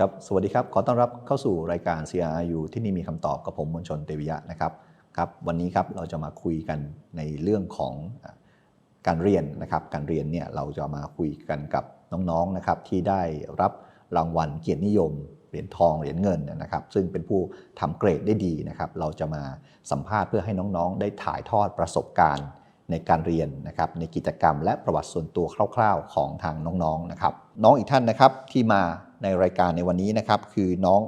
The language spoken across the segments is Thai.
ครับ สวัสดีครับ ขอต้อนรับเข้าสู่รายการ CRU ที่นี่มีคำตอบกับผมมนชนเตวิยะนะครับ ครับ วันนี้ครับเราจะมาคุยกันในเรื่องของการเรียนนะครับ การเรียนเนี่ยเราจะมาคุยกันกับน้องๆนะครับที่ได้รับรางวัลเกียรตินิยม เหรียญทอง เหรียญเงินนะครับ ซึ่งเป็นผู้ทำเกรดได้ดีนะครับ เราจะมาสัมภาษณ์เพื่อให้น้องๆ ได้ถ่ายทอดประสบการณ์ ในการเรียนนะครับในกิจกรรมและประวัติส่วนตัวคร่าว ๆ ของทางน้องๆนะครับ น้องอีกท่านนะครับที่มาในรายการในวันนี้นะครับ คือน้อง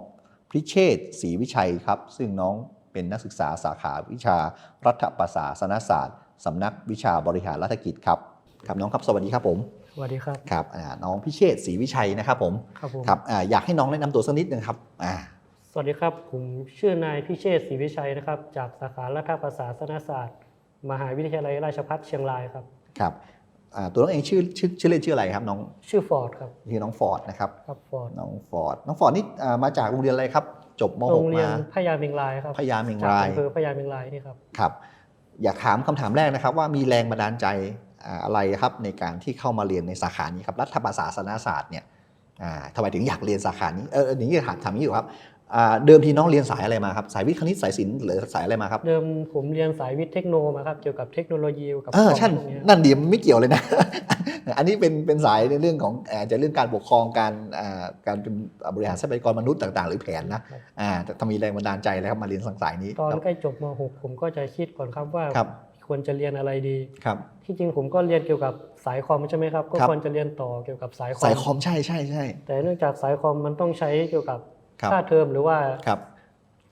พิเชษฐ์ศรีวิชัยครับ ซึ่งน้องเป็นนักศึกษาสาขาวิชารัฐประศาสนศาสตร์สำนักวิชาบริหารรัฐกิจครับครับน้องครับสวัสดีครับผมสวัสดีครับครับอ่าน้องพิเชษฐ์ศรีวิชัยนะครับผมครับผมครับอ่าอยากให้น้องแนะนำตัวสักนิดนึงครับอ่าสวัสดีครับผมชื่อนายพิเชษฐ์ศรีวิชัยนะครับ จากสาขารัฐประศาสนศาสตร์ มหาวิทยาลัยราชภัฏเชียงรายครับครับอ่าตัวน้องเองชื่อชื่อชื่อเล่นชื่ออะไรครับน้องชื่อฟอร์ดครับชื่อน้องฟอร์ดนะครับครับฟอร์ดน้องฟอร์ดน้องฟอร์ดนี่อ่ามาจากโรงเรียนอะไรครับ จบมโรง .6 เรียนมาพญาเมงรายครับพญาเมงจากรายอำเภอพญาเมงรายนี่ครับครับ อยากถามคำถามแรกนะครับ ว่ามีแรงบันดาลใจอ่าอะไรครับในการที่เข้ามาเรียนในสาขานี้ครับรัฐประศาสนศาสตร์เนี่ยอ่าทำไมถึงอยากเรียนสาขานี้เอออย่างนี้ถามถามอย่างนี้อยู่ครับอ่า เดิมทีน้องเรียนสายอะไรมาครับ สายวิทย์คณิตสายศิลป์หรือสายอะไรมาครับ เดิมผมเรียนสายวิทย์เทคโนมาครับ เกี่ยวกับเทคโนโลยีเกี่ยวกับเออคอมใช่พวกเนี้ยนั่นดีมันไม่เกี่ยวเลยนะ อันนี้เป็นเป็นสายในเรื่องของอาจจะเรื่องการปกครองการอ่าการเป็นบริหารทรัพยากรมนุษย์ต่าง ๆ หรือแผนนะครับอ่าแต่ทำมีแรงบันดาลใจแล้วครับมาเรียนสายนี้ ตอนครับใกล้จบม .6 ผมก็จะคิดก่อนครับว่าครับควรจะเรียนอะไรดีครับที่จริงผมก็เรียนเกี่ยวกับสายคอมใช่ไหมครับ ก็ครับควรจะเรียนต่อเกี่ยวกับสายคอสายมคอมใช่ใช่ใช่แต่เนื่องจากสายคอมมันต้องใช้เกี่ยวกับ ครับค่าเทอมหรือว่าครับ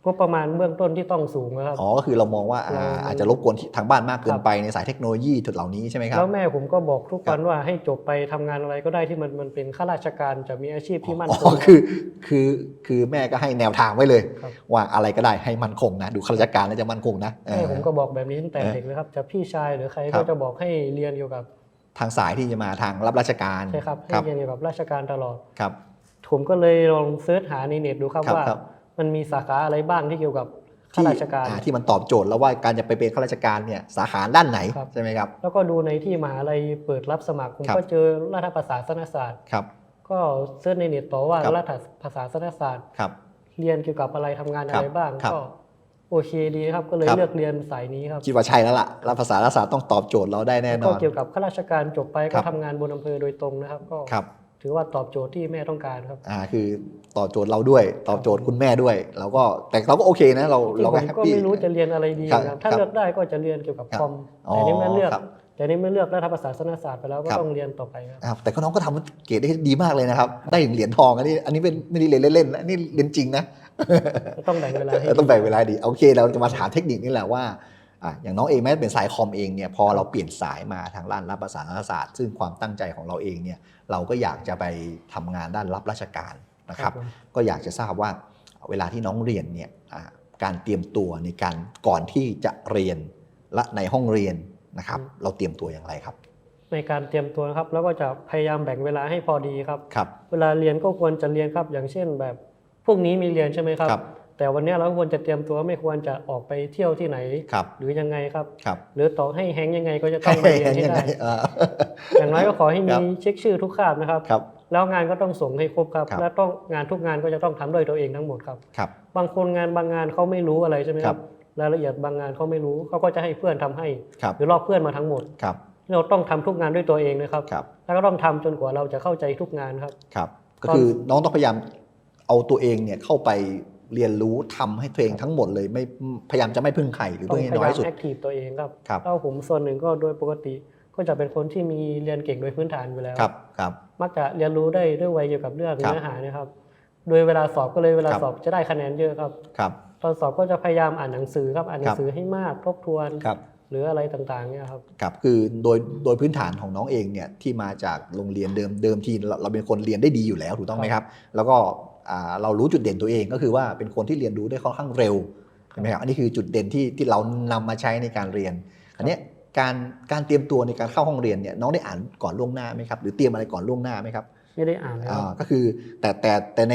งบประมาณเบื้องต้นที่ต้องสูงนะครับอ๋อก็คือเรามองว่าอ่าเราอาจจะรบกวนที่ทางบ้านมากเกิคนรับไปในสายเทคโนโลยีจุดเหล่านี้ใช่ไหมครับแล้วแม่ผมก็บอกทุกวันว่าให้จบไปทำงานอะไรก็ได้ที่มันมันเป็นข้าราชการจะมีอาชีพที่มั่นอ๋คองคือคือคือแม่ก็ให้แนวทางไว้เลยครับว่าอะไรก็ได้ให้มั่นคงนะดูข้าราชการแล้วจะมั่นคงนะเออแม่ผมก็บอกแบบนี้ตั้งแต่เออเด็กเลยครับจะพี่ชายหรือใครครัก็บจะบอกให้เรียนเกี่ยวกับทางสายที่จะมาทางรับราชการใช่ครับให้ครับเรียนเกี่ยวกับราชการตลอดครับ ผมก็เลยลองเซิร์ชหาในเน็ตดูครับครับว่าครับมันมีสาขาอะไรบ้างที่เกี่ยวกับข้าที่ราชการอ่ที่มันตอบโจทย์แล้วว่าการจะไปเป็นข้าราชการเนี่ยสาขาด้านไหนครับใช่ไหมครับแล้วก็ดูในที่มหาลัยเปิดรับสมัครผมครับก็เจอรัฐประศาสนศาสตร์ครับก็เซิร์ชในเน็ตต่อว่าครับรัฐประศาสนศาสตร์ครับเรียนเกี่ยวกับอะไรทำงานอะไรบ้างครับก็โอเคดีครับก็เลยครับเลือกเรียนสายนี้ครับคิดว่าใช่แล้วล่ะรับภาษาศาสตร์ต้องตอบโจทย์เราได้แน่นก็อนเกี่ยวกับข้าราชการจบไปครัก็บทำงานบนอำเภอโดยตรงนะครับก็ครับ ถือว่าตอบโจทย์ที่แม่ต้องการครับ อ่าคือตอบโจทย์เราด้วย ตอบโจทย์คุณแม่ด้วย เราก็แต่เราก็โอเคนะเราจริงเราๆผก็มแฮปก็ปี้ไม่รู้จะเรียนอะไรดีครับนะครับถ้าครับเลือกได้ก็จะเรียนเกี่ยวกับครับคอมอ๋อแต่นี่ไม่เลือกครับแต่นี่ไม่เลือกรัฐประศาสนศาสตร์ไปแล้วก็ครับต้องเรียนต่อไปครับอ่าแต่ก็น้องก็ทำเกรดได้ดีมากเลยนะครับ ได้ถึงเหรียญทองอันนี้อันนี้เป็นไม่ได้เรียนเล่นๆนะอันนี่เรียนจริงนะต้องแบ่งเวลาให้เออต้องแบ่งเวลาดีโอเค เราจะมาถามเทคนิคนี่แหละว่า อะอย่างน้องเองแม้เป็นสายคอมเองเนี่ยพอเราเปลี่ยนสายมาทางด้านรับประสานศาสตร์ ซึ่งความตั้งใจของเราเองเนี่ยเราก็อยากจะไปทำงานด้านรับราชการนะครับผมก็อยากจะทราบว่าเวลาที่น้องเรียนเนี่ยอ่าการเตรียมตัวในการก่อนที่จะเรียนและในห้องเรียนนะครับ เราเตรียมตัวอย่างไรครับ ในการเตรียมตัวนะครับแล้วก็จะพยายามแบ่งเวลาให้พอดีครับครับเวลาเรียนก็ควรจะเรียนครับ อย่างเช่นแบบพรุ่งนี้มีเรียนใช่ไหมครับครับ แต่วันเนี้ยเราควรจะเตรียมตัวไม่ควรจะออกไปเที่ยวที่ไหน ครับหรือยังไงครับ ครับหรือต่อให้แฮงก์ยังไงก็จะต้องมาเรียนให้ยังได้ไงอ่าอย่างน้อยก็ขอให้ครัมีบเช็คชื่อทุกคาบนะครับ ครับ แล้วงานก็ต้องส่งให้ครบครับ ครับ และต้องงานทุกงานก็จะต้องทำด้วยตัวเองทั้งหมดครับ ครับ บางคนงานบางงานเขาไม่รู้อะไรใช่ไหมคครัรับบ รายละเอียดบางงานเขาไม่รู้เขาก็จะให้เพื่อนทำให้ ครับ หรือลอกเพื่อนมาทั้งหมด ครับ เราต้องทำทุกงานด้วยตัวเองนะครับ ครับ แล้วก็ต้องทำจนกว่าเราจะเข้าใจทุกงานครับ ครับ ก็คือน้องต้องพยายามเอาตัวเองเนี่ยเข้าไป เรียนรู้ทำให้ตัวเองทั้งหมดเลยไม่พยายามจะไม่พึ่งใครหรือต้อพึ่งงให้พยาน้อยยามที่สุดแอคทีฟตัวเองครับครับแล้วผมส่วนหนึ่งก็โดยปกติก็จะเป็นคนที่มีเรียนเก่งโดยพื้นฐานอยู่แล้วครับครับ มักจะเรียนรู้ได้ด้วยไวเกี่ยวกับเรื่องครับเนื้อหานะครับ โดยเวลาสอบก็เลยเวลาครับสอบจะได้คะแนนเยอะครับครับ ตอนสอบก็จะพยายามอ่านหนังสือครับอ่านหนังสือให้มากทบทวนครับหรืออะไรต่างๆเนี่ยครับครับคือโดยโดยพื้นฐานของน้องเองเนี่ยที่มาจากโรงเรียนเดิมเดิมทีเราเราเป็นคนเรียนได้ดีอยู่แล้วถูกต้องไหมครับ แล้วก็อ่า เรารู้จุดเด่นตัวเองก็คือว่าเป็นคนที่เรียนรู้ได้ค่อนข้างเร็วใช่ไหมครับอันนี้คือจุดเด่นที่ที่เรานำมาใช้ในการเรียนอันเนี้ยการการเตรียมตัวในการเข้าห้องเรียนเนี่ยน้องได้อ่านก่อนล่วงหน้าไหมครับหรือเตรียมอะไรก่อนล่วงหน้าไหมครับไม่ได้อ่านเลยคอ่ารับก็คือแต่แต่แต่ใน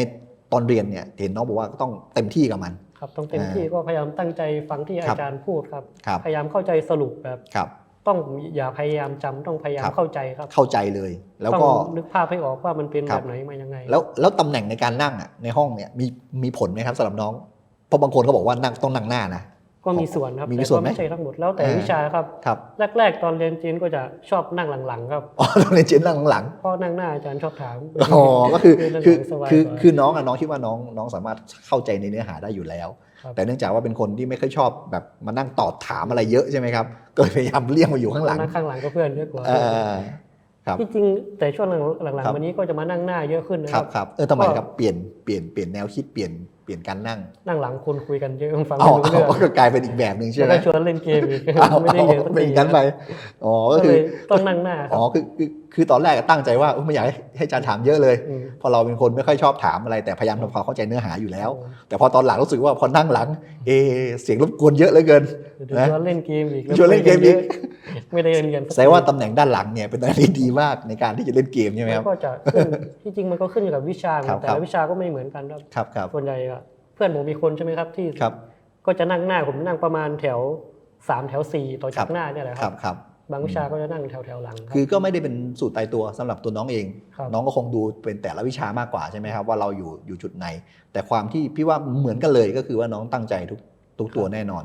ตอนเรียนเนี่ยเห็นน้องบอกว่าก็ต้องเต็มที่กับมัน ครับต้องเต็มอ่าที่ก็พยายามตั้งใจฟังที่ครัอาบจารย์พูดครับครับ พยายามเข้าใจสรุปแบบครับ ต้องอย่าพยายามจำต้องพยายามครับเข้าใจครับ เข้าใจเลย แล้วก็ต้องนึกภาพให้ออกว่ามันเป็นครัแบบบไหนมายังไง แล้วแล้วตำแหน่งในการนั่งอะในห้องเนี่ยมีมีผลไหมครับสำหรับน้องเพราะบางคนเขาบอกว่านั่งต้องนั่งหน้านะก็มีส่วนครับมีแต่ส่วก็นไหมไม่ใช่ทั้งหมดแล้วแต่อ่าวิชาครับครับ แรก ๆ ตอนเรียนจีนก็จะชอบนั่งหลังๆครับอ๋อตอนเรียนเจนนั่งหลังเพราะนั่งหน้าอาจารย์ชอบถามๆอ๋อก็คือนั่งหคือลังสบายคือกว่าคือน้องอะน้องคิดว่าน้องน้องสามารถเข้าใจในเนื้อหาได้อยู่แล้วครับ แต่เนื่องจากว่าเป็นคนที่ไม่ค่อยชอบแบบมานั่งตอบถามอะไรเยอะใช่ไหมครับก็เลยพยายามเลี่ยงมาอยู่ข้างหลังนั่งข้างหลังก็เพื่อนเยอะกว่าเออครับที่จริงแต่ช่วงหลังครับๆวันนี้ก็จะมานั่งหน้าเยอะขึ้นนะคครัรับบครับเออทำไมครับเปลี่ยนเปลี่ยนเปลี่ยนแนวคิดเปลี่ยนเป ลี่ยนการนั่ง นั่งหลังคนคุยกันเยอะฟังอ๋อไม่รู้เรื่องก็กลายเป็นอีกแบบหนึ่งใช่แล้วไหมก็ชวนเล่นเกมอีกอ้าวไม่ได้เรียนสักเป็นทีอย่างนั้นไปอ๋อก็ก็คืเลอยต้องนั่งหน้าครัอ๋อบคือคือคือตอนแรกตั้งใจว่าเอ้ยไม่อยากให้ให้อาจารย์ถามเยอะเลยมเพราะเราเป็นคนไม่ค่อยชอบถามอะไรแต่พยายามทำความเข้าใจเนื้อหาอยู่แล้ว แต่พอตอนหลังรู้สึกว่าพอนั่งหลังเอะเสียงรบกวนเยอะเหลือเกินเดี๋ยวชวนเล่นเกมอีกชวนเล่นเกมอีกไม่ได้เรียนสัแสดงว่าตำแหน่งด้านหลังเนี่ยเป็นอะไรที่ดีมากในการที่จะเล่นเกมใช่ไหมครับก็จะขึ้นที่จริงมันก็ขึ้นอยู่กับวิชาครับแต่ครัละบวิชาก็ไม่เหมือนกันครับครับครับส่วนใหญ่อะเพื่อนผมมีคนใช่ไหมครับที่ครับก็จะนั่งหน้าผมนั่งประมาณแถวสามแถวสี่ต่อครัจากบหน้าเนี่ยแหละคครัรับบครับบางวิชาก็จะนั่งแถวแถวหลังครับคือก็ไม่ได้เป็นสูตรตายตัวสำหรับตัวน้องเองครับน้องก็คงดูเป็นแต่ละวิชามากกว่าใช่ไหมครับว่าเราอยู่อยู่จุดไหน แต่ความที่พี่ว่าเหมือนกันเลยก็คือว่าน้องตั้งใจทุกทุกตัวแน่นอน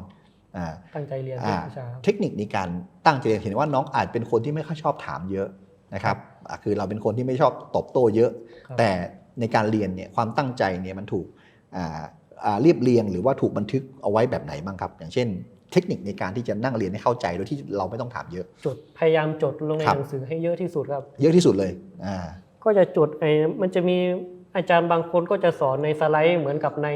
อ่าตั้งใจเรียนอ่าวิชาครับเทคนิคในการตั้งใจเรียนเห็นว่าน้องอาจเป็นคนที่ไม่ค่อยชอบถามเยอะนะครับอะคือเราเป็นคนที่ไม่ชอบตอบโต้เยอะครับแต่ในการเรียนเนี่ยความตั้งใจเนี่ยมันถูกอ่าอ่า เรียบเรียงหรือว่าถูกบันทึกเอาไว้แบบไหนบ้างครับ อย่างเช่น เทคนิคในการที่จะนั่งเรียนให้เข้าใจโดยที่เราไม่ต้องถามเยอะ จดพยายามจดลงในครับหนังสือให้เยอะที่สุดครับ เยอะที่สุดเลยอ่าก็จะจดไอ้มันจะมีอาจารย์บางคนก็จะสอนในสไลด์เหมือนกับใน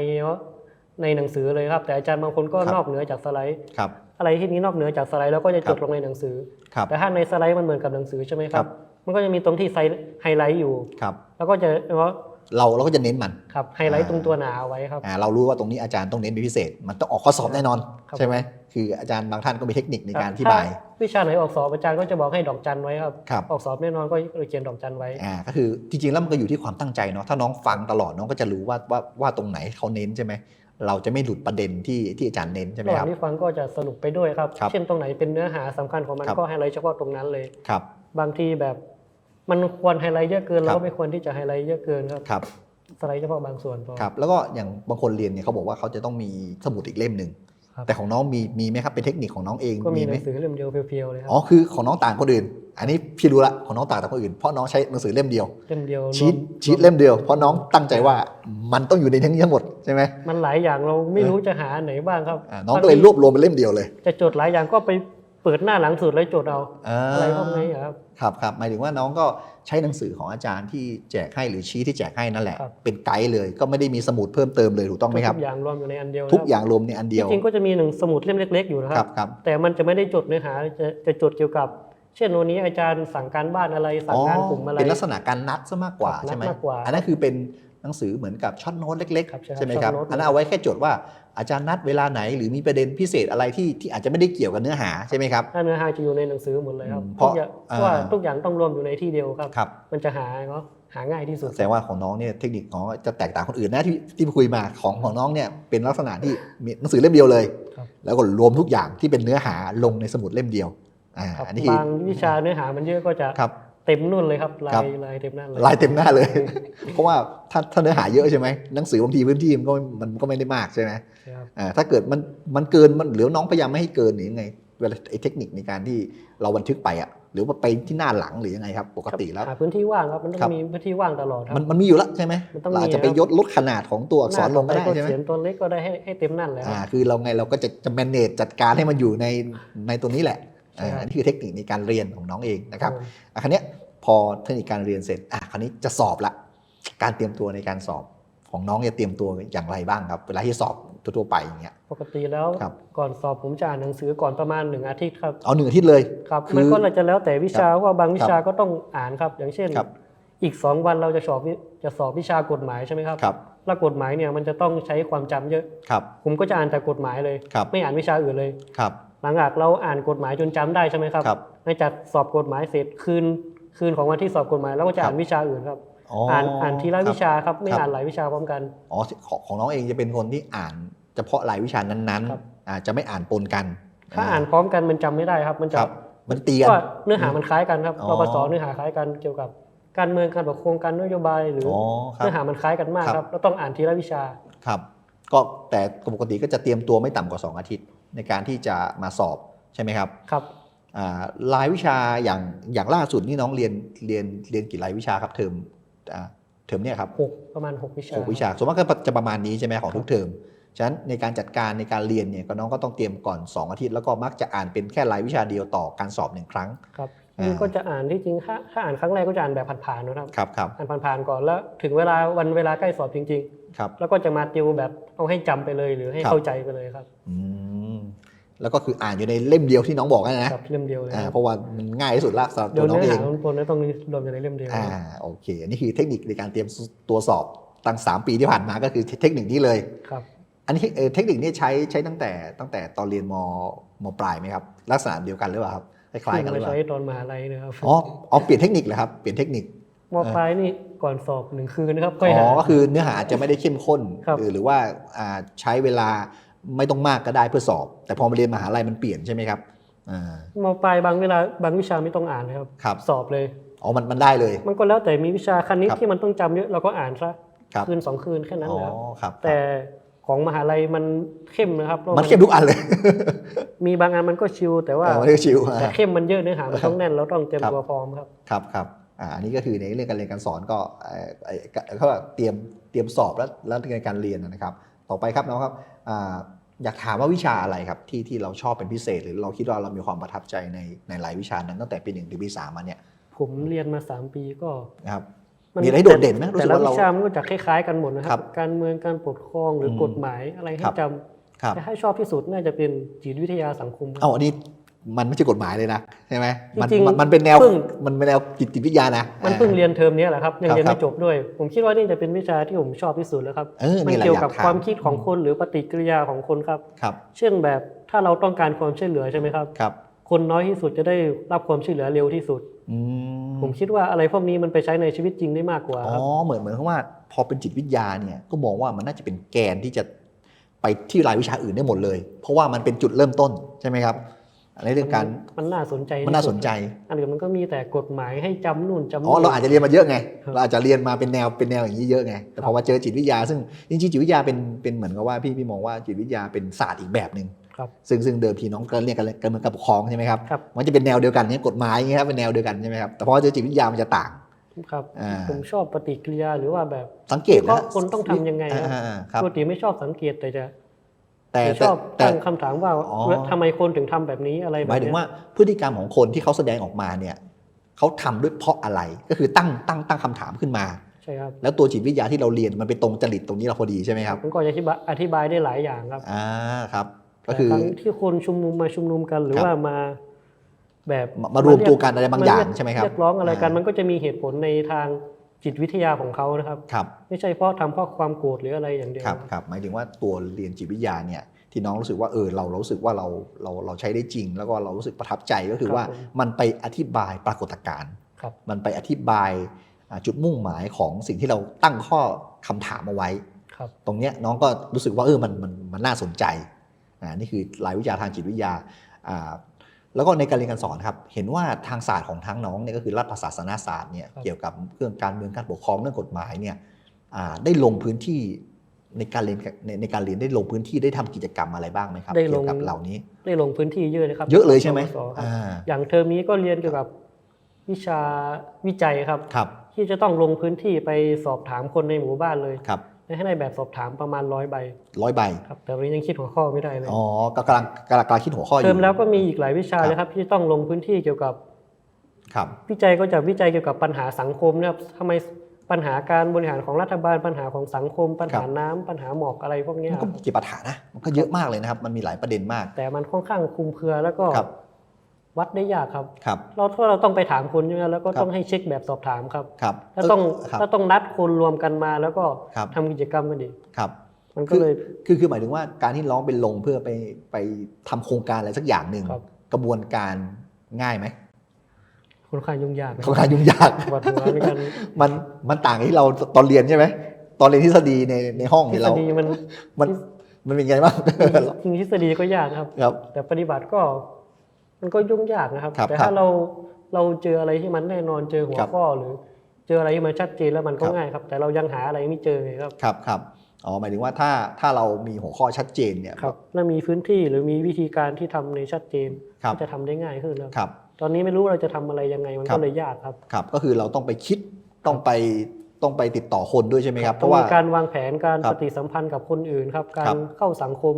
ในหนังสือเลยครับ แต่อาจารย์บางคนก็นอกเหนือจากสไลด์ครับอะไรที่นี้นอกเหนือจากสไลด์แล้วก็จะจดลงในหนังสือครับแต่ถ้าในสไลด์มันเหมือนกับหนังสือใช่ไหมคครัรับบมันก็จะมีตรงที่ไซไฮไลท์อยู่ครับแล้วก็จะว่า เราเราก็จะเน้นมันครับไฮไลท์ตรงตัวหนาเอาไว้ครับอ่าเรารู้ว่าตรงนี้อาจารย์ต้องเน้นเป็นพิเศษ มันต้องออกข้อสอบแน่นอนครับใช่ไหมคืออาจารย์บางท่านก็มีเทคนิคในการอธิบายถ้วิชาไหนออกสอบอาจารย์ก็จะบอกให้ดอกจันไว้ครับครับออกสอบแน่นอนก็เขียนดอกจันไว้อ่าก็คือจริงๆแล้วมันก็อยู่ที่ความตั้งใจเนาะถ้าน้องฟังตลอดน้องก็จะรู้ว่าว่าว่าตรงไหนเขาเน้นใช่ไหมเราจะไม่หลุดประเด็นที่ที่อาจารย์เน้นใช่ไหมระหคว่ารับงที่ฟังก็จะสนุกไปด้วยครับครับ เช่นตรงไหนเป็นเนื้อหาสำคัญของมันครับก็ไฮไลท์เฉพาะตรงนั้นเลยครับ บางทีแบบ มันควรไฮไลท์เยอะเกินครัเราบก็ไม่ควรที่จะไฮไลท์เยอะเกินครับครับสไลด์เฉพาะบางส่วนพอ ครับแล้วก็อย่างบางคนเรียนเนี่ยเขาบอกว่าเขาจะต้องมีสมุดอีกเล่มหนึ่งครับ แต่ของน้องมีมีไหมครับเป็นเทคนิคของน้องเองก็มีหไหมนังสือเล่มเดียวเพียวๆเลยครัอ๋อคือของน้องต่างคนอื่น อันนี้พี่รู้ละของน้องต่างจากคนอื่นเพราะน้องใช้หนังสือเล่มเดียว เล่มเดียวชีตรวมชีตเล่มเดียวเพราะน้องตั้งใจว่ามันต้องอยู่ในทั้งนี้ทั้งหมดใช่ไหมมันหลายอย่างเราไม่รู้จะหาอันไหนบ้างครับอ่าน้องก็เลยรวบรวมเป็นเล่มเดียวเลย จะจดหลายอย่างก็ไป เปิดหน้าหลังสุดแล้วจดเอาาอะไรพวกนี้ครับครับครับหมายถึงว่าน้องก็ใช้หนังสือของอาจารย์ที่แจกให้หรือชี้ที่แจกให้นั่นแหละครับเป็นไกด์เลยก็ไม่ได้มีสมุดเพิ่มเติมเลยถูกต้องไหมครับทุกอย่างรวมอยู่ในอันเดียวทุกนะครับอย่างรวมในอันเดียวจริงๆก็จะมีหนึ่งสมุดเล่มเล็ก ๆ อยู่นะคครัรับบครับแต่มันจะไม่ได้จดเนื้อหาจะจะจดเกี่ยวกับ เช่นวันนี้อาจารย์สั่งการบ้านอะไรสั่งงานกลุ่มอะไรเป็นลักษณะการนัดซะมากกว่าครับใช่ไหมนัดมากกว่าอันนั้นคือเป็นหนังสือเหมือนกับช็อตโน้ตเล็กครับๆใช่ครับใช่ไหมครับช็อตโน้ตอันนั้นเอาไว้แค่จดว่า อาจารย์นัดเวลาไหนหรือมีประเด็นพิเศษอะไรที่ที่อาจจะไม่ได้เกี่ยวกับเนื้อหาใช่ไหมครับถ้าเนื้อหาจะอยู่ในหนังสือหมดเลยครับอืมเพทุราะกอย่างอ่าว่าทุกอย่างต้องรวมอยู่ในที่เดียวครับครับ มันจะหาเนาะหาง่ายที่สุดแสดงว่าของน้องเนี่ยเทคนิคของจะแตกต่างคนอื่นนะที่ที่คุยมาของของน้องเนี่ยเป็นลักษณะที่มีหนังสือเล่มเดียวเลยครับแล้วก็รวมทุกอย่างที่เป็นเนื้อหาลงในสมุดเล่มเดียวอ่าครับอันนี้คือบางวิชาเนื้อหามันเยอะก็จะครับ เต็มนุ่นเลยครับลาครับยลายเต็มหนั่นเลยลายเต็มหน้าเลย เพราะว่าถ้าถ้าเนื้อหาเยอะใช่ไหมหนังสือบางทีพื้นที่มันก็มันก็ไม่ได้มากใช่ไหมใช่ครับอ่าถ้าเกิดมันมันเกินมันหรือน้องพยายามไม่ให้เกินหรือยังไงเวลาไอ้เทคนิคในการที่เราบันทึกไปอะหรือว่าไปที่หน้าหลังหรือยังไงครับ ปกติแล้วหาพื้นที่ว่างครับมันต้อครับงมีพื้นที่ว่างตลอดครับมันมันมีอยู่แล้วใช่ไหมมันต้องมีเราอาจจะไปครับยดลดขนาดของตัวอักษรลงก็ได้หน้าใช่ไหมเขียนตัวเล็กก็ได้ให้ให้เต็มนั่นเลยคอ่ารับคือเราไงเราก็จะจะ manage จัดการให้มันอยู่ในในตัวนี้แหละใช่ครับ อ่าอันนี้คือเทคนิคในการเรียนของน้องเองนะครับผมอะคราวเนี้ยพอเทคนิคการเรียนเสร็จอะคราวนี้จะสอบละการเตรียมตัวในการสอบของน้องจะเตรียมตัวอย่างไรบ้างครับ เวลาที่สอบทั่วๆไปอย่างเงี้ยปกติแล้วครับก่อนสอบผมจะอ่านหนังสือก่อนประมาณหนึ่งอาทิตย์ครับเอาหนึ่งอาทิตย์เลยครับคือมันก็จะแล้วแต่วิชาครับว่าบางวิชาครับก็ต้องอ่านครับ อย่างเช่นครับอีกสองวันเราจะสอบวิจะสอบวิชากฎหมายใช่ไหมครับครับแล้วกฎหมายเนี่ยมันจะต้องใช้ความจำเยอะครับผมก็จะอ่านแต่กฎหมายเลยครับไม่อ่านวิชาอื่นเลยครับ หลังจากเราอ่านกฎหมายจนจำได้ใช่ไหมครับครับหลังจากสอบกฎหมายเสร็จคืนคืนของวันที่สอบกฎหมายเราก็จะอ่านครับวิชาอื่นครับอ๋ออ่านอ่านทีละครับวิชาครับไม่ครับอ่านหลายวิชาพร้อมกันอ๋อของของน้องเองจะเป็นคนที่อ่านเฉพาะรายวิชานั้นครับๆอ่าจะไม่อ่านปนกัน ถ้าอ่านพร้อมกันมันจำไม่ได้ครับ มันจะครับมันตีกันก็เนื้อหามันคล้ายกันครับอ๋อปปสเนื้อหาคล้ายกันเกี่ยวกับการเมืองการปกครองการนโยบายหรือออ๋อครับเนื้อหามันคล้ายกันมากครับครับเราต้องอ่านทีละวิชาครับ ก็แต่ปกติก็จะเตรียมตัวไม่ต่ำกว่า 2 อาทิตย์ ในการที่จะมาสอบใช่ไหมครับครับอ่ารายวิชาอย่างอย่างล่าสุดนี่น้องเรียนเรียนเรียนกี่รายวิชาครับเทอมอ่าเทอมเนี่ยครับหกประมาณหกวิชาหกวิชาส่วนมากก็จะประมาณนี้ใช่ไหมของทุกเทอมฉะนั้นในการจัดการในการเรียนเนี่ยก็น้องก็ต้องเตรียมก่อน 2 อาทิตย์แล้วก็มักจะอ่านเป็นแค่รายวิชาเดียวต่อการสอบหนึ่งครั้งครับอ่านี่นี่ก็จะอ่านที่จริงถ้าถ้าอ่านครั้งแรกก็จะอ่านแบบผ่านๆนะครับครับครับอ่านผ่านๆก่อนแล้วถึงเวลาวันเวลาใกล้สอบจริงครับๆแล้วก็จะมาติวแบบเอาให้จำไปเลยหรือให้ครับเข้าใจไปเลยครับอืม แล้วก็คืออ่านอยู่ในเล่มเดียวที่น้องบอกนะครับเล่มเดียวเลยอ่าครับเพราะว่ามันง่ายที่สุดละสำหรับเดี๋ตัยววน้องเนื้อเอหางของตัวนี้ต้องรวมอยู่ในเล่มเดียวอ่าโอเคอันนี่คือเทคนิคในการเตรียมตัวสอบตั้งสามปีที่ผ่านมาก็คือเทคนิคนี้เลย ครับ อันนี้เอ่อเทคนิคนี้ใช้ใช้ตั้งแต่ตั้งแต่ตอนเรียนมมปลายไหมครับลักษณะเดียวกันหรือเปล่าครับคล้ายๆกันหรืมาอเปล่าใช้ตอนมหาลัยนะครับอ๋ออ๋อเปลี่ยนเทคนิคเหรอครับเปลี่ยนเทคนิค มปลายนี่ก่อนสอบหนึ่งคืนนะครับอ๋ค่อยหา อก็คือเนื้อหาอาจจะไม่ได้เข้มข้นครับ หรือหรือว่าอ่าใช้เวลา ไม่ต้องมากก็ได้เพื่อสอบ แต่พอมาเรียนมหาลัยมันเปลี่ยนใช่ไหมครับอ่ามปลายบางเวลาบางวิชาไม่ต้องอ่านเลยครับครับ สอบเลยอ๋อมันมันได้เลย มันก็แล้วแต่มีวิชาคณิตครับที่มันต้องจำเยอะเราก็อ่านซะครับคืนสองคืนแค่นั้นอ๋อแหละครับครับแต่ของมหาลัยมันเข้มนะครับพราะมันเข้มทุกอันเลย มีบางอันมันก็ชิวแต่ว่าเออมันก็ชิวแต่เข้มมันเยอะเนื้อหามันต้องแน่นเราต้องเตรียมครับตัวพร้อมครับครับครับอ่าอันนี้ก็คือในเรื่องการเรียนการสอนก็เอ่อเอ่อเขาเตรียมเตรียมสอบแล้วแล้วในการเรียนนะครับ ต่อไปครับน้องครับอ่าอยากถามว่าวิชาอะไรครับที่ที่เราชอบเป็นพิเศษ หรือเราคิดว่าเรามีความประทับใจในในหลายวิชานั้นตั้งแต่ปีหนึ่งถึงปีสามมาเนี่ย ผมเรียนมาสามปีก็นะครับนมีอะไรโดดเด่นไหมรู้สึแต่กละว่าเราวิชามันก็จะคล้ายๆกันหมดนะคครัรับบการเมืองการปกครองหรืออมกฎหมายอะไรให้ครับจครับำแต่ให้ชอบที่สุดน่าจะเป็นจิตวิทยาสังคมครับเอาอันนี้ มันไม่ใช่กฎหมายเลยนะใช่ไหมมันจริงๆมันมันเป็นแนวเพิ่งมันเป็นแนวจิตวิทยานะมันเพิ่งเรียนเทอมนี้แหละครับยังครับเรียนครัไม่บจบด้วย ผมคิดว่านี่จะเป็นวิชาที่ผมชอบที่สุดแล้วครับเออมันี่แหละเกี่ยวกับอยากถามความคิดของคนหรือปฏิกิริยาของคนครับครับ เช่นแบบถ้าเราต้องการความช่วยเหลือใช่ไหมครับครับ คนน้อยที่สุดจะได้รับความช่วยเหลือเร็วที่สุดอืมผมคิดว่าอะไรพวกนี้มันไปใช้ในชีวิตจริงได้มากกว่าอ๋ครับอเหมือนเหมือนกับว่า พอเป็นจิตวิทยาเนี่ยก็มองว่ามันน่าจะเป็นแกนที่จะไปที่รายวิชาอื่นได้หมดเลย เพราะว่ามันเป็นจุดเริ่มต้นใช่ไหมครับ ในเรื่องการมันน่าสนใจมันน่าสนใจ อันอื่นมันก็มีแต่กฎหมายให้จำนู่นจำอ๋อนี่เราอาจจะเรียนมาเยอะไงครับเราอาจจะเรียนมาเป็นแนวเป็นแนวอย่างนี้เยอะไง แต่พอมาเจอจิตวิทยา ซึ่งจริงๆจิตวิทยาเป็นเป็นเหมือนกับว่าพี่พี่มองว่าจิตวิทยาเป็นศาสตร์อีกแบบหนึ่งครับซึ่งซึ่งเดิมทีน้องก็เรียนกันการเมืองการปกครองใช่ไหมครับครับ มันจะเป็นแนวเดียวกันเนี่ยกฎหมายอย่างเงี้ยครับเป็นแนวเดียวกันใช่ไหมครับแต่พอเจอจิตวิทยามันจะต่างครับอ่าผมชอบปฏิกิริยาหรือว่าแบบสังเกตก็นะคนต้องทำยังไงครับอ่าๆครับปกติไม่ชอบสังเกตแต่จะ แต่จะชแต่อบแต่ตั้งคำถามว่าอ๋อทำไมคนถึงทำแบบนี้อะไรแบบหมายถึงเนี้ยว่าพฤติกรรมของคนที่เขาแสดงออกมาเนี่ยเขาทำด้วยเพราะอะไรก็คือตั้งตั้งตั้งคำถามขึ้นมาใช่ครับแล้วตัวจิตวิทยาที่เราเรียนมันไปตรงจริตตรงนี้เราพอดีใช่ไหมครับมันก็จะอธิบายอธิบายได้หลายอย่างครับอ่าครับ ก็คือแต่รั้งที่คนชุมนุมมาชุมนุมกันหรือครับว่ามาแบบมามารวมตัวกันอะไรบางอย่างเรีกใช่ไหมครับเรียกร้องอะไรกันอ่ามัมันก็จะมีเหตุผลในทาง จิตวิทยาของเขานะครับ ครับ ไม่ใช่เพราะทำเพราะความโกรธหรืออะไรอย่างเดียวครับครับหมายถึงว่าตัวเรียนจิตวิทยาเนี่ยที่น้องรู้สึกว่าเออเราเรารู้สึกว่าเราเราเราใช้ได้จริง แล้วก็เรารู้สึกประทับใจก็คือว่ามันไปอธิบายปรากฏการณ์ครับ มันไปอธิบายอ่าจุดมุ่งหมายของสิ่งที่เราตั้งข้อคำถามเอาไว้ ครับ ตรงเนี้ยน้องก็รู้สึกว่าเออมันมันมันน่าสนใจอ่านี่คือรายวิชาทางจิตวิทยาอ่า แล้วก็ในการเรียนการสอนครับ เห็นว่าทางศาสตร์ของทั้งน้องเนี่ยก็คือรัฐศาสนาศาสตร์เนี่ยครับเกี่ยวกับเรื่องการเมืองการปกครองเรื่องกฎหมายเนี่ยอ่าได้ลงพื้นที่ในการเรียนในในการเรียนได้ลงพื้นที่ได้ทำกิจกรรมอะไรบ้างไหมครับได้ลเกี่ยงวกับเหล่านี้ ได้ลงพื้นที่เยอะเลยครับ เยอะเลยใช่ไหมปวสครับอ่าอย่างเทอมนี้ก็เรียนเกี่ยวกับวิชาวิจัยครับครับ ที่จะต้องลงพื้นที่ไปสอบถามคนในหมู่บ้านเลยครับ ให้ได้แบบสอบถามประมาณร้อยใบร้อยใบครับแต่วันนี้ยังคิดหัวข้อไม่ได้เลยอ๋อก็กำลังกำลังกำลังคิดหัวข้ออยู่เทอมแล้วก็มีอีกหลายวิชาครับเลยครับที่ต้องลงพื้นที่เกี่ยวกับครับวิจัยก็จะวิจัยเกี่ยวกับปัญหาสังคมนะครับทำไมปัญหาการบริหารของรัฐบาลปัญหาของสังคม ปัญหาน้ำปัญหาหมอกอะไรพวกเนี้ยมันคก็รับเกี่ยวปัญหานะมันก็เยอะมากเลยนะครับ มันมีหลายประเด็นมาก แต่มันค่อนข้างคลุมเครือแล้วก็ครับ วัดได้ยากครับ ครับ เราถ้าเราต้องไปถามคนใช่ไหมแล้วก็ครับ ต้องให้เช็คแบบสอบถามครับ ครับแล้วต้องเครับ แล้วต้องนัดคนรวมกันมาแล้วก็ครับ ทำกิจกรรมกันอีกครับ มันก็เลย คือคือหมายถึงว่าการที่น้องไปลงเพื่อไปไปทำโครงการอะไรสักอย่างหนึ่งครับ กระบวนการง่ายไหมค่อนข้างยุ่งยากนะค่อนข้างยุ่งยาก ปวดหัวในการมันมันต่างกับที่เราตอนเรียนใช่ไหมตอนเรียนทฤษฎีในในห้องทฤเนี่ยษเรา ฎีมันมันมันเป็นไงบ้าง จริงทฤษฎีก็ยากนะครับ ครับ แต่ปฏิบัติก็ มันก็ยุ่งยากนะครับ ครับแต่ครัถ้าบเราเราเจออะไรที่มันแน่นอนเจอหัวครับข้อหรือ เจออะไรที่มันชัดเจนแล้วมันก็ครับ ง่ายครับ แต่เรายังหาอะไรไม่เจอไงครับครับครับอ๋อหมายถึงว่าถ้าถ้าเรามีหัวข้อชัดเจนเนี่ยครับแล้วมีพื้นที่หรือมีวิธีการที่ทำในชัดเจนครับก็จะทำได้ง่ายขึ้นครับ ครับ ตอนนี้ไม่รู้เราจะทำอะไรยังไงมันครัก็บ เลยยากครับครับก็คือเราต้องไปคิดต้องไปต้องไปติดต่อคนด้วยใช่ไหมครับเพต้องราะว่า มีการวางแผนการครัปบฏิสัมพันธ์กับคนอื่นครับ กาครัรบ เข้าสังคม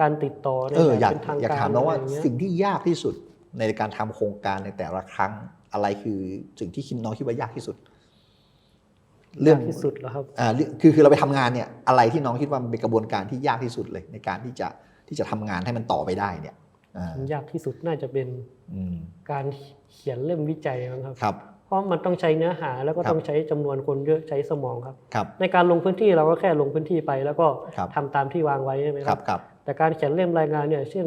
การติดต่อในเออแบบอยากเป็นทางอยากการถามน้องว่าะไรย่เยสิ่งที่ยากที่สุดในการทำโครงการในแต่ละครั้งอะไรคือสิ่งที่คิดน้องคิดว่ายากที่สุด เรื่องยากที่สุดแล้วครับอ่าเรื่องคือคือเราไปทำงานเนี่ย อะไรที่น้องคิดว่ามันเป็นกระบวนการที่ยากที่สุดเลย ในการที่จะที่จะทำงานให้มันต่อไปได้เนี่ยอ่ายากที่สุดน่าจะเป็นอืมการเขียนเล่มวิจัยมั้งครับครับ เพราะมันต้องใช้เนื้อหาแล้วก็ครับต้องใช้จำนวนคนเยอะใช้สมองครับครับ ในการลงพื้นที่เราก็แค่ลงพื้นที่ไป แล้วก็ครับทำตามที่วางไว้ใช่ไหมคครัรับบครับ แต่การเขียนเล่มรายงานเนี่ยเช่น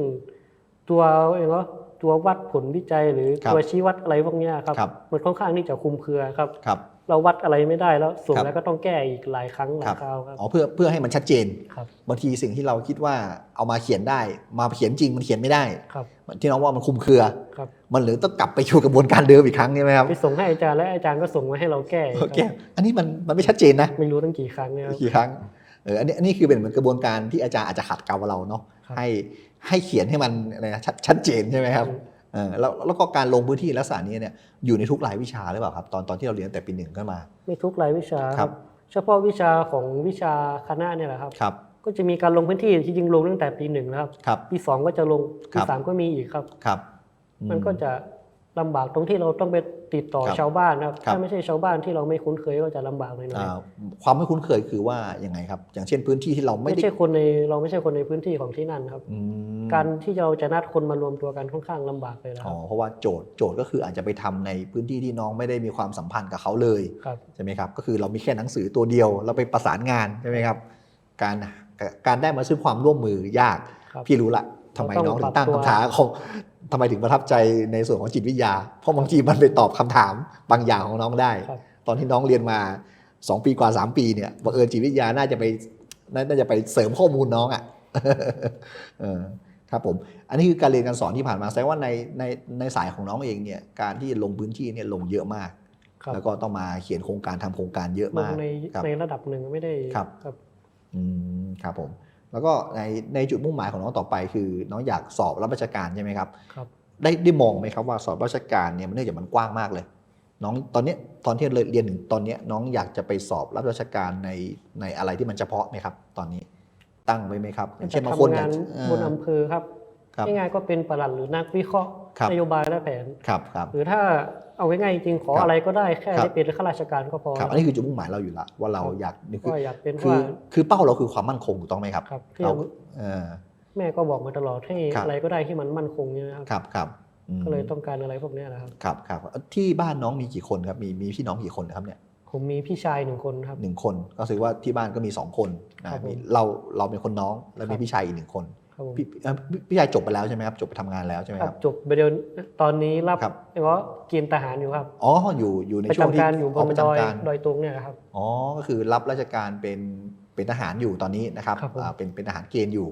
ตัวเองว่าตัววัดผลวิจัยหรือครับตัวชี้วัดอะไรพวกเนี้ยครับครับมันค่อนข้างที่จะคลุมเครือครับครับเราวัดอะไรไม่ได้แล้วส่งครับแล้วก็ต้องแก้อีกหลายครั้งหลาครัยบคราวครับอ๋อเพื่อเพื่อให้มันชัดเจนครับบางทีสิ่งที่เราคิดว่าเอามาเขียนได้ มาเขียนจริงมันเขียนไม่ได้ครับที่น้องว่ามันคลุมเครือครับมันหรือต้องกลับไปสู่กระบวนการเดิมอีกครั้งใช่ไหมครับไปส่งให้อาจารย์และอาจารย์ก็ส่งมาให้เราแก้ครับโอเคอันนี้มันมันไม่ชัดเจนนะไม่รู้ตั้งกี่ครั้งเนี่ยครับกี่ครั้ง เอออันนี้อันนี้คือเป็นเหมือนกระบวนการที่อาจารย์อาจจะขัดเกลาเราเนาะครับให้ให้เขียนให้มันอะไรนะชัดชัดเจนใช่ไหมครับเออแล้วแล้วก็การลงพื้นที่ลักษณะนี้เนี่ยอยู่ในทุกรายวิชาหรือเปล่าครับตอนตอนที่เราเรียนตั้งแต่ปีหนึ่งขึ้นมาไม่ทุกรายวิชาครับ เฉพาะวิชาของวิชาคณะเนี่ยแหละครับครับ ก็จะมีการลงพื้นที่ที่จริงลงตั้งแต่ปีหนึ่งแล้วครับครับ ปีสองก็จะลงครัปีบสามก็มีอีกครับครับอืมันก็จะ ลำบากตรงที่เราต้องไปติดต่อครับชาวบ้านนะครับครับ ถ้าไม่ใช่ชาวบ้านที่เราไม่คุ้นเคยก็จะลำบากหน่อยอ่าความไม่คุ้นเคยคือว่ายังไงครับ อย่างเช่นพื้นที่ที่เราๆไม่ไม่ได้ใช่คนในเราไม่ใช่คนในพื้นที่ของที่นั่นครับอืมการที่เราจะนัดคนมารวมตัวกันค่อนข้างลำบากเลยนะคอ๋รัอบเพราะว่าโจทย์โจทย์ก็คืออาจจะไปทำในพื้นที่ที่น้องไม่ได้มีความสัมพันธ์กับเขาเลยครับใช่ไหมครับก็คือเรามีแค่หนังสือตัวเดียว เราไปประสานงานใช่ไหมครับ การการได้มาซึ่งความร่วมมือยากครับพี่รู้ละทำไมเราต้องน้องถึงตั้งปรับตัวคำถามของ ทำไมถึงประทับใจในส่วนของจิตวิทยา เพราะบางทีมันไปตอบคำถามบางอย่างของน้องได้ครับตอนที่น้องเรียนมา 2 ปีกว่า 3 ปีเนี่ยบังเอิญจิตวิทยาน่าจะไปน่าน่าจะไปเสริมข้อมูลน้องอะเออครับผม อันนี้คือการเรียนการสอนที่ผ่านมาแสดงว่าในในในสายของน้องเองเนี่ยการที่ลงพื้นที่เนี่ยลงเยอะมากครับแล้วก็ต้องมาเขียนโครงการทำโครงการเยอะลมางกในครับในระดับหนึ่งไม่ได้ครับครับอืมครับผม แล้วก็ในในจุดมุ่งหมายของน้องต่อไป คือน้องอยากสอบรับราชการใช่ไหมครับครับ ได้ได้มองไหมครับว่าสอบราชการเนี่ยมันเนื่องจากมันกว้างมากเลย น้องตอนเนี้ยตอนที่เรียนถึงตอนเนี้ยน้องอยากจะไปสอบรับราชการในในอะไรที่มันเฉพาะไหมครับ ตอนนี้ตั้งไว้ไหมครับอย่างเช่นบางคนทำอยางากนเอ่อบนอำเภอครับครับ ง่ายๆก็เป็นปลัดหรือนักวิเคราะห์ครับนโยบายและแผนครับครับหรือถ้าเอาง่ายๆจริงขอครับอะไรก็ได้แค่ครับได้เป็นข้าราชการก็พอครับอันนี้คือจุดมุ่งหมายเราอยู่ละว่าเราอยากนี่คือก็อยากเป็นคือว่าคือเป้าเราคือความมั่นคงถูกต้องไหมครับครับที่เราเราเออแม่ก็บอกมาตลอดให้ครับอะไรก็ได้ที่มันมั่นคงเนี่ยนะครับครับครับอืมก็เลยต้องการอะไรพวกเนี้ยนะครับครับครับที่บ้านน้องมีกี่คนครับมีมีพี่น้องกี่คนนะครับเนี่ยผมมีพี่ชายหนึ่งคนครับหนึ่งคน ก็คือว่าที่บ้านก็มีสองคนนะครับผมมีเราเราเป็นคนน้องแล้วมีครับพี่ชายอีกหนึ่งคน ครับผมพี่เอ่อพี่พี่ชายจบไปแล้วใช่ไหมครับ จบไปทำงานแล้วใช่ไหมคครัรับบจบไปเดือนตอนนี้รับครับเว่าเกณฑ์ทหารอยู่ครับ อ๋ออยู่อยู่ในประช่วงที่จำการอยู่บอ๋อนประดอยจำการดอยตุงเนี่ยครับ อ๋อก็คือรับราชการเป็นเป็นทหารอยู่ตอนนี้นะครับครับผม อ่าเป็นเป็นทหารเกณฑ์อยู่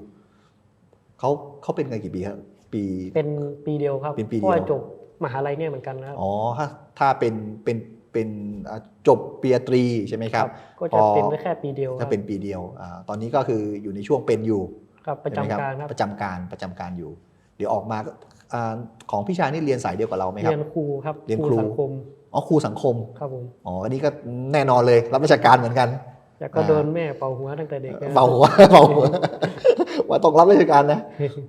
เขาเขาเป็นกันกี่ปีครับปี เป็นปีเดียวครับเป็นปีเดียวเพราะว่าจบมหาลัยเนี่ยเหมือนกันนะครับ อ๋อถ้าถ้าเป็นเป็นเป็นอ่าจบปริญญาตรีใช่ไหมครับ ก็จะเป็นพอได้แค่ปีเดียวคถ้ารับเป็นปีเดียวอาตอนนี้ก็คืออยู่ในช่วงเป็นอยู่ ครับประใช่ไหมจำการครับประจำการประจำการอยู่ เดี๋ยวออกมาก็อ่าของพี่ชายนี่เรียนสายเดียวกับเราไหมครับเรียนครูครับเรียนครูสังคมอ๋อครูสังคมครับผมอ๋ออันนี้ก็แน่นอนเลยรับราชการเหมือนกันแล้วก็อ่าโดนแม่เป่าหัวตั้งแต่เด็กนะเบาหัวเบาหัวว่าต้องรับราชการนะ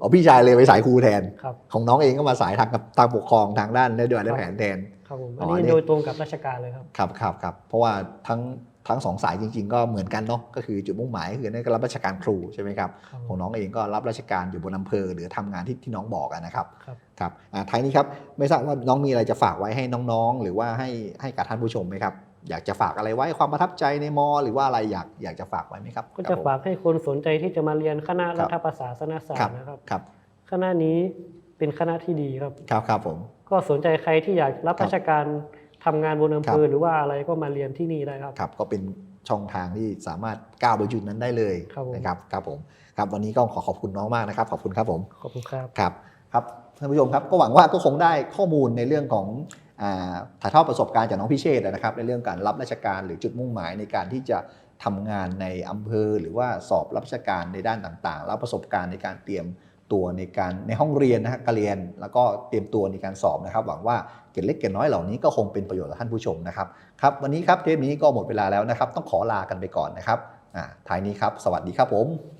อ๋อพี่ชายเลยไปสายครูแทนครับของน้องเองก็มาสายทางกับทางปกครองทางด้านนโยบายและแผนแทนครับผมอ๋อัอนอันนี้นี้โดยตรงกับราชการเลยครับครับครับครับเพราะว่าทั้ง ทั้งสองสายจริง ๆ ก็เหมือนกันเนาะก็คือจุดมุ่งหมายก็คือนั่นก็รับราชการครูใช่ไหมครับครับของน้องเองก็รับราชการอยู่บนอำเภอหรือทำงานที่ที่น้องบอกอะนะครับครับครับอ่าท้ายนี้ครับไม่ทราบว่าน้องมีอะไรจะฝากไว้ให้น้องๆ หรือว่าให้ให้กับท่านผู้ชมไหมครับอยากจะฝากอะไรไว้ความประทับใจในมอ หรือว่าอะไรอยากอยากจะฝากไว้ไหมครับ ก็ครัจะบผมฝากให้คนสนใจที่จะมาเรียนคณะครัรับฐประศาสนศาสครัตบร์นะครับครับ คณะนี้เป็นคณะที่ดีครับครับครับผมก็สนใจใครที่อยากรับครับราชการ ทำงานบนอำเภคอรับหรือว่าอะไรก็มาเรียนที่นี่ได้ครับครับ ก็เป็นช่องทางที่สามารถก้าวไปจุดนั้นได้เลยครับผมนะครับครับผมครับวันนี้ก็ขอขอบคุณน้องมากนะครับ ขอบคุณครับผมขอบคุณครับครับครับท่านผู้ชมครับก็หวังว่าก็คงได้ข้อมูลในเรื่องของอาถ่ายทอดประสบการณ์จากน้องพิเชษฐ์นะครับในเรื่องการรับราชการหรือจุดมุ่งหมายในการที่จะทำงานในอำเภอ หรือว่าสอบรับราชการในด้านต่างๆ แล้วประสบการณ์ในการเตรียม ตัวในการในห้องเรียนนะฮะการเรียน แล้วก็เตรียมตัวในการสอบนะครับ หวังว่าเกล็ดเล็กเกล็ดน้อยเหล่านี้ก็คงเป็นประโยชน์ต่อท่านผู้ชมนะครับครับวันนี้ครับเทปนี้ก็หมดเวลาแล้วนะครับ ต้องขอลากันไปก่อนนะครับอ่าท้ายนี้ครับ สวัสดีครับผม